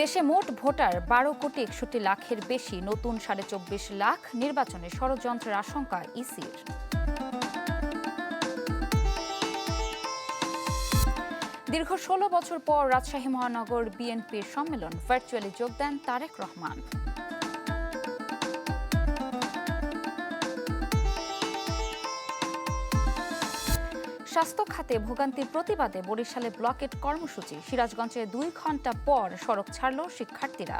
দেশে মোট ভোটার বারো কোটি একষট্টি লাখের বেশি, নতুন সাড়ে চব্বিশ লাখ নির্বাচনে ষড়যন্ত্রের আশঙ্কা ইসির। দীর্ঘ ষোলো বছর পর রাজশাহী মহানগর বিএনপির সম্মেলন ভার্চুয়ালি যোগ দেন তারেক রহমান। স্বাস্থ্য খাতে ভোগান্তির প্রতিবাদে বরিশালে ব্লকেট কর্মসূচি। সিরাজগঞ্জে দুই ঘণ্টা পর সড়ক ছাড়ল শিক্ষার্থীরা।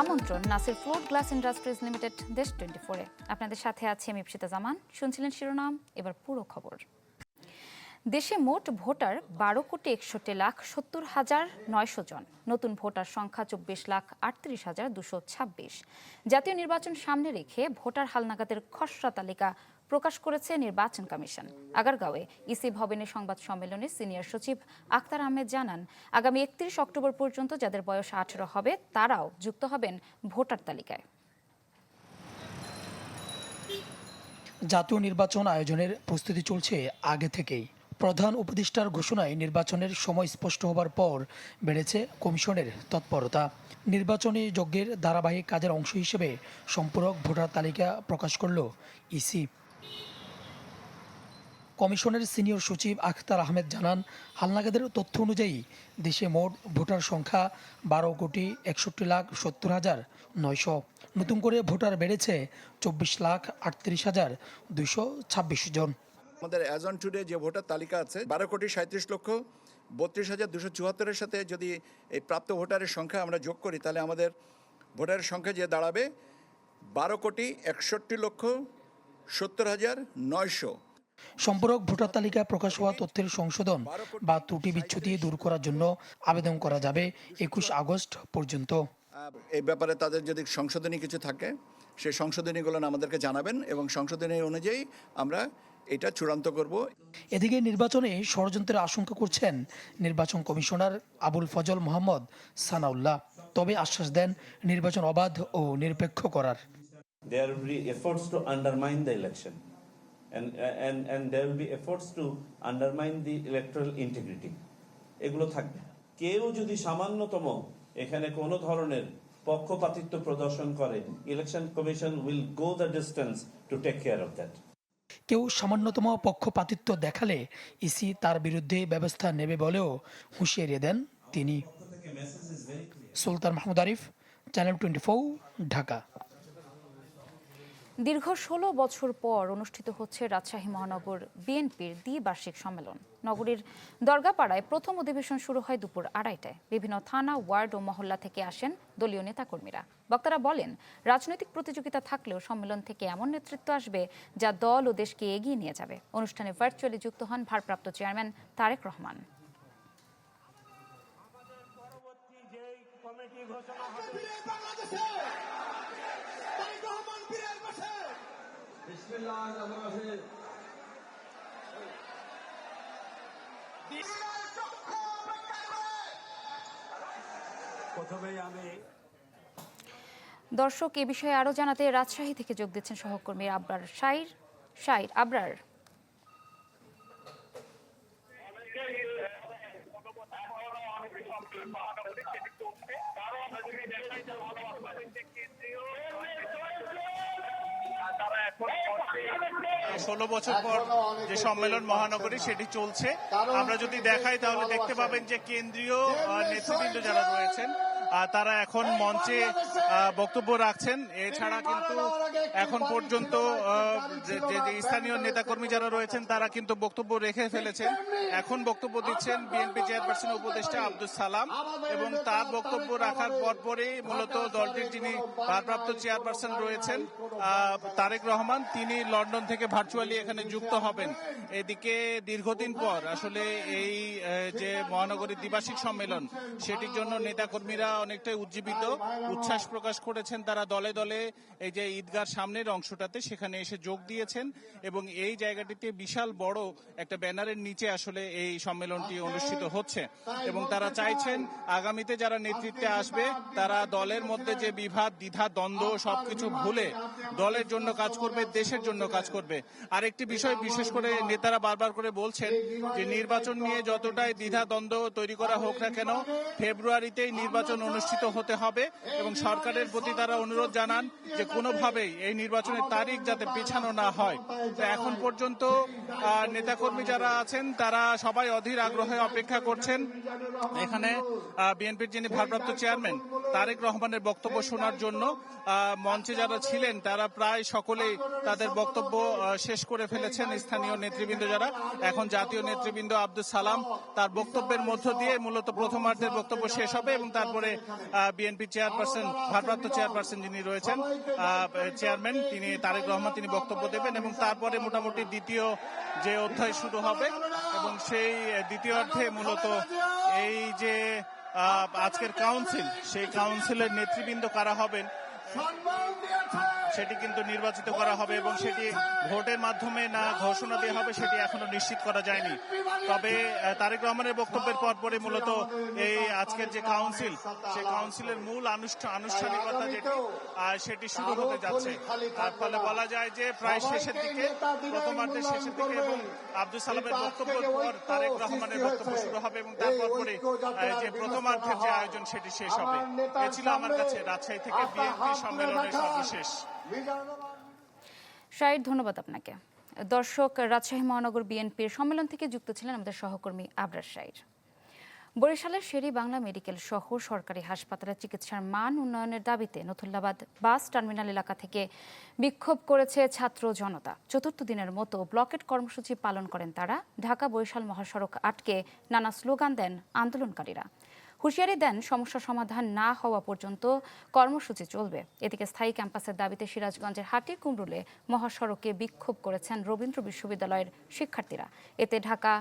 আমন্ত্রণ, Nasir floor glass industries limited, দেশ টোয়েন্টি ফোরে। আপনাদের সাথে আছি আমি ইপসিতা জামান। শুনছিলেন শিরোনাম, এবার পুরো খবর। দেশে মোট ভোটার বারো কোটি একষট্টি লাখ সত্তর হাজার নয়শো জন। নতুন ভোটার সংখ্যা চব্বিশ লাখ আটত্রিশ হাজার দুশো ছাব্বিশ। জাতীয় নির্বাচন সামনে রেখে ভোটার হালনাগাদের খসড়া তালিকা প্রকাশ করেছে নির্বাচন কমিশন। আগারগাঁওয়ে ইসি ভবনে সংবাদ সম্মেলনে সিনিয়র সচিব আক্তার আহমেদ জানান, আগামী একত্রিশ অক্টোবর পর্যন্ত যাদের বয়স আঠেরো হবে, তারাও যুক্ত হবেন ভোটার তালিকায়। জাতীয় নির্বাচন আয়োজনের প্রস্তুতি চলছে আগে থেকেই। প্রধান উপদেষ্টার ঘোষণায় নির্বাচনের সময় স্পষ্ট হবার পর বেড়েছে কমিশনের তৎপরতা। নির্বাচনী যজ্ঞের ধারাবাহিক কাজের অংশ হিসেবে সম্পূরক ভোটার তালিকা প্রকাশ করল ইসি। কমিশনের সিনিয়র সচিব আখতার আহমেদ জানান, হালনাগাদের তথ্য অনুযায়ী দেশে মোট ভোটার সংখ্যা বারো কোটি একষট্টি লাখ সত্তর হাজার নয়শো। নতুন করে ভোটার বেড়েছে চব্বিশ লাখ আটত্রিশ হাজার দুইশো ছাব্বিশ জন। আমাদের অ্যাজ অন টুডে যে ভোটার তালিকা আছে বারো কোটি সাঁত্রিশ লক্ষ বত্রিশ হাজার দুশো চুয়াত্তরের সাথে যদি এই প্রাপ্ত ভোটারের সংখ্যা আমরা যোগ করি তাহলে আমাদের ভোটারের সংখ্যা যে দাঁড়াবে বারো কোটি একষট্টি লক্ষ সত্তর হাজার নয়শো। সম্পূরক ভোটার তালিকা প্রকাশ হওয়া তথ্যের সংশোধন বা ত্রুটি বিচ্ছুতি দূর করার জন্য আবেদন করা যাবে একুশ আগস্ট পর্যন্ত। এই ব্যাপারে তাদের যদি সংশোধনী কিছু থাকে সেই সংশোধনীগুলো আমাদেরকে জানাবেন এবং সংশোধনী অনুযায়ী আমরা এটা চূড়ান্ত করব। এদিকে নির্বাচনে ষড়যন্ত্রের আশঙ্কা করছেন নির্বাচন কমিশনার আবুল ফজল মোহাম্মদ সানাউল্লাহ। তবে আশ্বাস দেন নির্বাচন অবাধ ও নিরপেক্ষ করার। There will be efforts to undermine the election and and and there will be efforts to undermine the electoral integrity. এগুলো থাকবে। কেউ যদি সামান্যতম এখানে কোনো ধরনের পক্ষপাতিত্ব প্রদর্শন করে election commission will go the distance to take care of that কেউ সামান্যতম পক্ষপাতিত্ব দেখালে ইসি তার বিরুদ্ধে ব্যবস্থা নেবে বলেও হুঁশিয়ারি দেন তিনি। Sultan Mahmud Arif, channel twenty Dhaka. দীর্ঘ ষোলো বছর পর অনুষ্ঠিত হচ্ছে রাজশাহী মহানগর বিএনপির দ্বিবার্ষিক সম্মেলন। নগরীর দরগাপাড়ায় প্রথম অধিবেশন শুরু হয় দুপুর আড়াইটায়। বিভিন্ন থানা, ওয়ার্ড ও মহল্লা থেকে আসেন দলীয় নেতাকর্মীরা। বক্তারা বলেন, রাজনৈতিক প্রতিযোগিতা থাকলেও সম্মেলন থেকে এমন নেতৃত্ব আসবে যা দল ও দেশকে এগিয়ে নিয়ে যাবে। অনুষ্ঠানে ভার্চুয়ালি যুক্ত হন ভারপ্রাপ্ত চেয়ারম্যান তারেক রহমান। বাংলাদেশে তারেক রহমান ফিরে পাশে প্রথমেই আমি দর্শক এ বিষয়ে আরও জানাতে রাজশাহী থেকে যোগ দিচ্ছেন সহকর্মী আবরার শাইর। শাইর আবরার। ষোলো বছর পর যে সম্মেলন মহানগরী সেটি চলছে। আমরা যদি দেখাই তাহলে দেখতে পাবেন যে কেন্দ্রীয় নেতৃবৃন্দ যারা রয়েছেন তারা এখন মঞ্চে বক্তব্য রাখছেন। এছাড়া কিন্তু এখন পর্যন্ত যে স্থানীয় নেতাকর্মী যারা রয়েছেন তারা কিন্তু বক্তব্য রেখে ফেলেছেন। এখন বক্তব্য দিচ্ছেন বিএনপি চেয়ারপারসন উপদেষ্টা আব্দুল সালাম এবং তার বক্তব্য রাখার পরপরই মূলত দলটির যিনি ভারপ্রাপ্ত চেয়ারপারসন রয়েছেন তারেক রহমান তিনি লন্ডন থেকে ভার্চুয়ালি এখানে যুক্ত হবেন। এদিকে দীর্ঘদিন পর আসলে এই যে মহানগরীর দ্বিবার্ষিক সম্মেলন সেটির জন্য নেতাকর্মীরা অনেকটাই উজ্জীবিত। উচ্ছ্বাস প্রকাশ করেছেন তারা দলে দলে এই যে ঈদগার সামনের অংশটাতে, সেখানে এসে যোগ দিয়েছেন এবং এই জায়গাটিতে বিশাল বড় একটা ব্যানারের নিচে আসলে এই সম্মেলনটি অনুষ্ঠিত হচ্ছে। এবং তারা চাইছেন আগামীতে যারা নেতৃত্বে আসবে, তারা দলের মধ্যে যে বিভাদ দ্বিধা, দ্বন্দ্ব সবকিছু ভুলে দলের জন্য কাজ করবে, দেশের জন্য কাজ করবে। আরেকটি বিষয় বিশেষ করে নেতারা বারবার করে বলছেন যে নির্বাচন নিয়ে যতটাই দ্বিধা, দ্বন্দ্ব তৈরি করা হোক না কেন, ফেব্রুয়ারিতেই নির্বাচন অনুষ্ঠিত হতে হবে এবং সরকারের প্রতি তারা অনুরোধ জানান যে কোনোভাবেই এই নির্বাচনের তারিখ যাতে পেছানো না হয়। এখন পর্যন্ত নেতাকর্মী যারা আছেন, তারা সবাই অধীর আগ্রহে অপেক্ষা করছেন। এখানে বিএনপির যিনি ভারপ্রাপ্ত চেয়ারম্যান, তারেক রহমানের বক্তব্য শোনার জন্য মঞ্চে যারা ছিলেন, তারা প্রায় সকলেই তাদের বক্তব্য শেষ করে ফেলেছেন স্থানীয় নেতৃবৃন্দ যারা। এখন জাতীয় নেতৃবৃন্দ আব্দুল সালাম, তার বক্তব্যের মধ্য দিয়ে মূলত প্রথমার্ধের বক্তব্য শেষ হবে এবং তারপরে বিএনপি চেয়ারপারসন ভারপ্রাপ্ত চেয়ারপারসন যিনি রয়েছেন চেয়ারম্যান তিনি তারেক রহমান, তিনি বক্তব্য দেবেন এবং তারপরে মোটামুটি দ্বিতীয় যে অধ্যায় শুরু হবে এবং সেই দ্বিতীয় অর্থে মূলত এই যে আজকের কাউন্সিল সেই কাউন্সিলের নেতৃবৃন্দ কারা হবেন? সেটি কিন্তু নির্বাচিত করা হবে এবং সেটি ভোটের মাধ্যমে না ঘোষণা দেওয়া হবে, সেটি এখনও নিশ্চিত করা যায়নি। তবে তারেক রহমানের বক্তব্যের পর পরে মূলত এই আজকের যে কাউন্সিল সেই কাউন্সিলের মূল আনুষ্ঠানিকতা যেটি সেটি শুরু হতে যাচ্ছে। তার ফলে বলা যায় যে প্রায় শেষের দিকে, প্রথমার্ধের শেষের দিকে এবং আব্দুল সালামের বক্তব্যের পর তারেক রহমানের বক্তব্য শুরু হবে এবং তারপর পরে যে প্রথমার্ধের যে আয়োজন, সেটি শেষ হবে। এ ছিল আমার কাছে রাজশাহী থেকে বিএনপি সম্মেলনের সর্বশেষ। শাহিদ ধন্যবাদ আপনাকে। দর্শক, রাজশাহী মহানগর বিএনপির সম্মেলন থেকে যুক্ত ছিলেন আমাদের সহকর্মী আবরার শাহির। বরিশালের শেরি বাংলা মেডিকেল সহ সরকারি হাসপাতালে চিকিৎসার মান উন্নয়নের দাবিতে নথুল্লাবাদ বাস টার্মিনাল এলাকা থেকে বিক্ষোভ করেছে ছাত্র জনতা। চতুর্থ দিনের মতো ব্লকেট কর্মসূচি পালন করেন তারা। ঢাকা বরিশাল মহাসড়ক আটকে নানা স্লোগান দেন আন্দোলনকারীরা। হুঁশিয়ারি দেন, সমস্যা সমাধান না হওয়া পর্যন্ত কর্মসূচি চলবে। এদিকে স্থায়ী ক্যাম্পাসের দাবিতে সিরাজগঞ্জের হাটি কুমরুলে মহাসড়কে বিক্ষোভ করেছেন রবীন্দ্র বিশ্ববিদ্যালয়ের শিক্ষার্থীরা। এতে ঢাকা,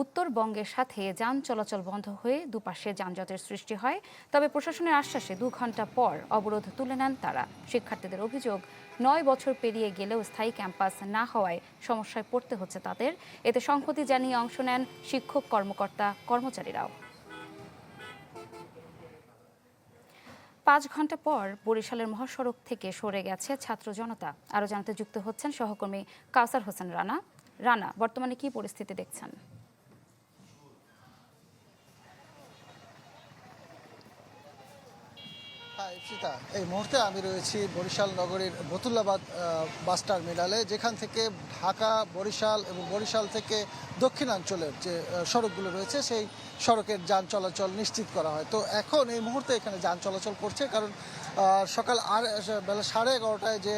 উত্তরবঙ্গের সাথে যান চলাচল বন্ধ হয়ে দুপাশে যানজটের সৃষ্টি হয়। তবে প্রশাসনের আশ্বাসে দু ঘণ্টা পর অবরোধ তুলে নেন তারা। শিক্ষার্থীদের অভিযোগ, নয় বছর পেরিয়ে গেলেও স্থায়ী ক্যাম্পাস না হওয়ায় সমস্যায় পড়তে হচ্ছে তাদের। এতে সংহতি জানিয়ে অংশ নেন শিক্ষক কর্মকর্তা কর্মচারীরাও। পাঁচ ঘণ্টা পর বরিশালের মহাসড়ক থেকে সরে গেছে ছাত্র জনতা। আরও জানতে যুক্ত হচ্ছেন সহকর্মী কাউসার হোসেন রানা। রানা, বর্তমানে কি পরিস্থিতি দেখছেন? এই মুহূর্তে আমি রয়েছি বরিশাল নগরীর বতুল্লাবাদ বাস টার্মিনালে, যেখান থেকে ঢাকা, বরিশাল এবং বরিশাল থেকে দক্ষিণাঞ্চলের যে সড়কগুলো রয়েছে, সেই সড়কের যান চলাচল নিশ্চিত করা হয়। তো এখন এই মুহূর্তে এখানে যান চলাচল করছে, কারণ সকাল আর বেলা সাড়ে এগারোটায় যে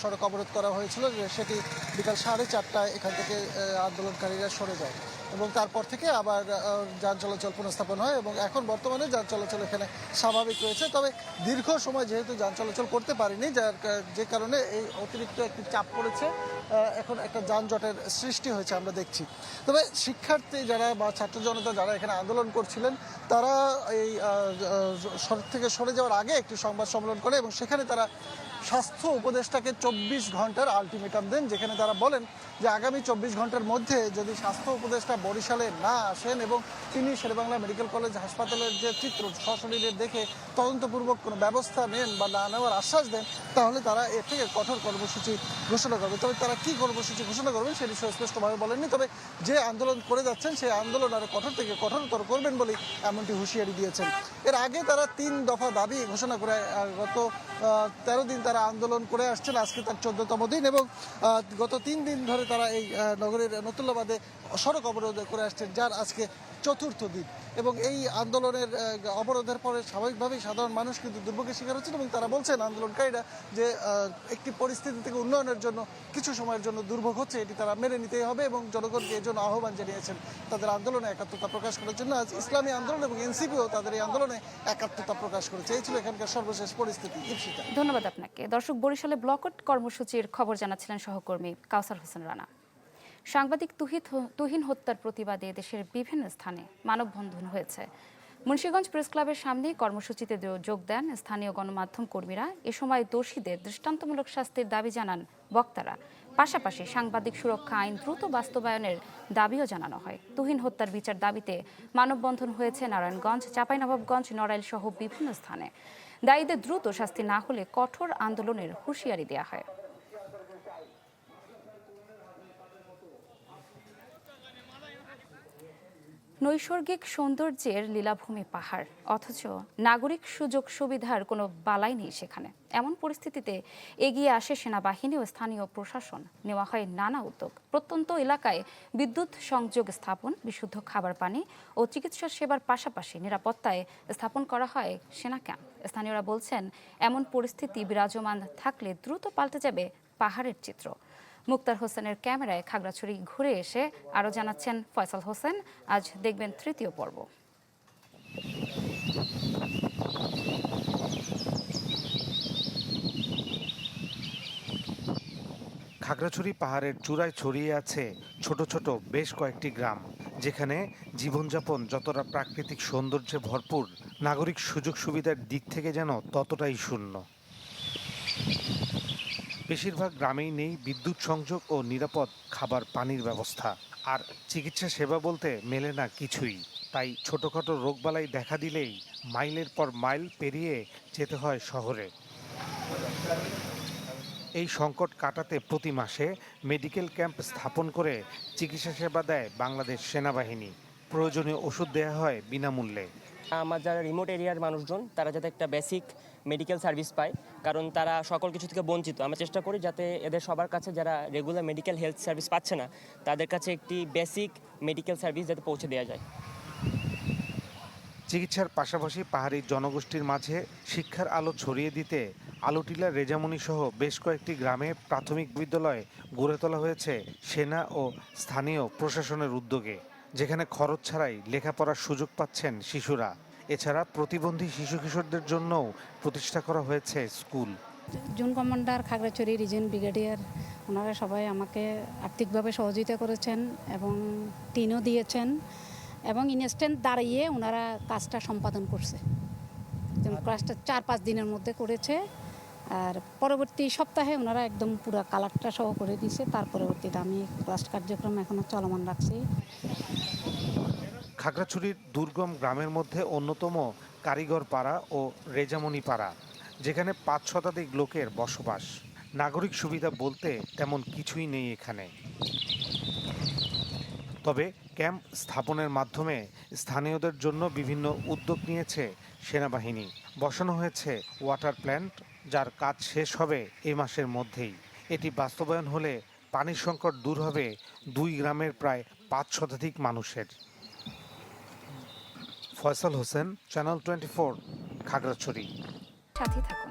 সড়ক অবরোধ করা হয়েছিল সেটি বিকাল সাড়ে চারটায় এখান থেকে আন্দোলনকারীরা সরে যায়। এবং তারপর থেকে আবার যান চলাচল পুনঃস্থাপন হয় এবং এখন বর্তমানে যান চলাচল এখানে স্বাভাবিক রয়েছে। তবে দীর্ঘ সময় যেহেতু যান চলাচল করতে পারিনি, যার যে কারণে এই অতিরিক্ত একটি চাপ পড়েছে এখন একটা যানজটের সৃষ্টি হয়েছে আমরা দেখছি। তবে শিক্ষার্থী যারা বা ছাত্র জনতা যারা এখানে আন্দোলন করছিলেন, তারা এই সড়ক থেকে সরে যাওয়ার আগে একটি সংবাদ সম্মেলন করে এবং সেখানে তারা স্বাস্থ্য উপদেষ্টাকে চব্বিশ ঘণ্টার আলটিমেটাম দেন, যেখানে তারা বলেন যে আগামী চব্বিশ ঘণ্টার মধ্যে যদি স্বাস্থ্য উপদেষ্টা বরিশালে না আসেন এবং তিনি শেরেবাংলা মেডিকেল কলেজ হাসপাতালের যে চিত্র, সশরীরে দেখে তদন্তপূর্বক কোনো ব্যবস্থা নেন বা না নেওয়ার আশ্বাস দেন, তাহলে তারা এর থেকে কঠোর কর্মসূচি ঘোষণা করবে। তবে তারা কি কর্মসূচি ঘোষণা করবেন সেটি সুস্পষ্টভাবে বলেননি, তবে যে আন্দোলন করে যাচ্ছেন সেই আন্দোলন আরও কঠোর থেকে কঠোরতর করবেন বলেই এমনটি হুঁশিয়ারি দিয়েছেন। এর আগে তারা তিন দফা দাবি ঘোষণা করে গত তেরো দিন তারা আন্দোলন করে আসছেন। আজকে তার চোদ্দতম দিন এবং গত তিন দিন ধরে তারা এই নগরীর নতুল্লাবাদে সড়ক অবরোধ করে আসছেন, যার আজকে চতুর্থ দিন। এবং এই আন্দোলনের অবরোধের পরে স্বাভাবিকভাবেই সাধারণ মানুষ কিন্তু দুর্ভোগের শিকার হচ্ছেন এবং তারা বলছেন, আন্দোলনকারীরা যে একটি পরিস্থিতি থেকে উন্নয়নের জন্য, কিছু সময়ের জন্য দুর্ভোগ হচ্ছে, এটি তারা মেনে নিতেই হবে এবং জনগণকে এর জন্য আহ্বান জানিয়েছেন। তাদের আন্দোলনে একাত্মতা প্রকাশ করার জন্য আজ ইসলামী আন্দোলন এবং এনসিপিও তাদের এই আন্দোলনে একাত্মতা প্রকাশ করেছে। এই ছিল এখানকার সর্বশেষ পরিস্থিতি। ধন্যবাদ আপনাকে। দর্শক বরিশালে ব্লকট কর্মসূচির খবর জানাচ্ছিলেন সহকর্মী কাউসার হোসেন রানা। সাংবাদিক তুহিত তুহিন হত্যার প্রতিবাদে দেশের বিভিন্ন স্থানে মানববন্ধন হয়েছে। মুন্সীগঞ্জ প্রেস ক্লাবের সামনে কর্মসূচিতে যোগ দেন স্থানীয় গণমাধ্যম কর্মীরা। এ সময় দোষীদের দৃষ্টান্তমূলক শাস্তির দাবি জানান বক্তারা। পাশাপাশি সাংবাদিক সুরক্ষা আইন দ্রুত বাস্তবায়নের দাবিও জানানো হয়। তুহিন হত্যার বিচার দাবিতে মানববন্ধন হয়েছে নারায়ণগঞ্জ, চাঁপাইনবাবগঞ্জ নড়াইল সহ বিভিন্ন স্থানে। দায়ীদের দ্রুত শাস্তি না হলে কঠোর আন্দোলনের হুঁশিয়ারি দেওয়া হয়। নৈসর্গিক সৌন্দর্যের লীলাভূমি পাহাড়। অথচ নাগরিক সুযোগ সুবিধার কোনো বালাই নেই সেখানে। এমন পরিস্থিতিতে এগিয়ে আসে সেনাবাহিনী ও স্থানীয় প্রশাসন। নেওয়া হয় নানা উদ্যোগ। প্রত্যন্ত এলাকায় বিদ্যুৎ সংযোগ স্থাপন, বিশুদ্ধ খাবার পানি ও চিকিৎসা সেবার পাশাপাশি নিরাপত্তায় স্থাপন করা হয় সেনা ক্যাম্প। স্থানীয়রা বলছেন, এমন পরিস্থিতি বিরাজমান থাকলে দ্রুত পাল্টে যাবে পাহাড়ের চিত্র। মুক্তার হোসেনের ক্যামেরায় খাগড়াছড়ি ঘুরে এসে আরও জানাচ্ছেন ফয়সাল হোসেন। আজ দেখবেন তৃতীয় পর্ব। খাগড়াছড়ি পাহাড়ের চূড়ায় ছড়িয়ে আছে ছোট ছোট বেশ কয়েকটি গ্রাম, যেখানে জীবনযাপন যতটা প্রাকৃতিক সৌন্দর্যে ভরপুর, নাগরিক সুযোগ সুবিধার দিক থেকে যেন ততটাই শূন্য। বেশিরভাগ গ্রামেই নেই বিদ্যুৎ সংযোগ ও নিরাপদ খাবার পানির ব্যবস্থা। আর চিকিৎসা সেবা বলতে মেলে না কিছুই। তাই ছোটখাটো রোগবালাই দেখা দিলেই মাইলের পর মাইল পেরিয়ে যেতে হয় শহরে। এই সংকট কাটাতে প্রতি মাসে মেডিকেল ক্যাম্প স্থাপন করে চিকিৎসা সেবা দেয় বাংলাদেশ সেনাবাহিনী। প্রয়োজনীয় ওষুধ দেওয়া হয় বিনামূল্যে। আমার যারা রিমোট এরিয়ার মানুষজন, তারা যাতে একটা বেসিক মেডিকেল সার্ভিস পায়, কারণ তারা সকল কিছু থেকে বঞ্চিত। আমরা চেষ্টা করি যাতে এদের সবার কাছে যারা রেগুলার মেডিকেল হেলথ সার্ভিস পাচ্ছে না, তাদের কাছে একটি বেসিক মেডিকেল সার্ভিস যাতে পৌঁছে দেওয়া যায়। চিকিৎসার পাশাপাশি পাহাড়ি জনগোষ্ঠীর মাঝে শিক্ষার আলো ছড়িয়ে দিতে আলোটিলা, রেজামনি সহ বেশ কয়েকটি গ্রামে প্রাথমিক বিদ্যালয় গড়ে তোলা হয়েছে সেনা ও স্থানীয় প্রশাসনের উদ্যোগে, যেখানে খরচ ছাড়াই লেখাপড়ার সুযোগ পাচ্ছেন শিশুরা। এছাড়া প্রতিবন্ধী শিশু কিশোরদের জন্যও প্রতিষ্ঠা করা হয়েছে school. Zone commander Khagrachari region brigadier, ওনারা সবাই আমাকে আর্থিকভাবে সহযোগিতা করেছেন এবং টিনও দিয়েছেন এবং ইনস্ট্যান্ট দাঁড়িয়ে ওনারা কাজটা সম্পাদন করছে। কাজটা চার পাঁচ দিনের মধ্যে করেছে আর পরবর্তী সপ্তাহে ওনারা একদম পুরো কালারটা সহ করে দিয়েছে। তার পরবর্তীতে আমি ক্লাস কার্যক্রম এখনও চলমান রাখছি। খাগড়াছড়ির দুর্গম গ্রামের মধ্যে অন্যতম কারিগর পাড়া ও রেজামনি পাড়া, যেখানে পাঁচ শতাধিক লোকের বসবাস। নাগরিক সুবিধা বলতে তেমন কিছুই নেই এখানে। তবে ক্যাম্প স্থাপনের মাধ্যমে স্থানীয়দের জন্য বিভিন্ন উদ্যোগ নিয়েছে সেনাবাহিনী। বসানো হয়েছে ওয়াটার প্ল্যান্ট, যার কাজ শেষ হবে এই মাসের মধ্যেই। এটি বাস্তবায়ন হলে পানির সংকট দূর হবে দুই গ্রামের প্রায় পাঁচ শতাধিক মানুষের। Faisal Hossain channel twenty four Khagrachari. সাথে থাকুন।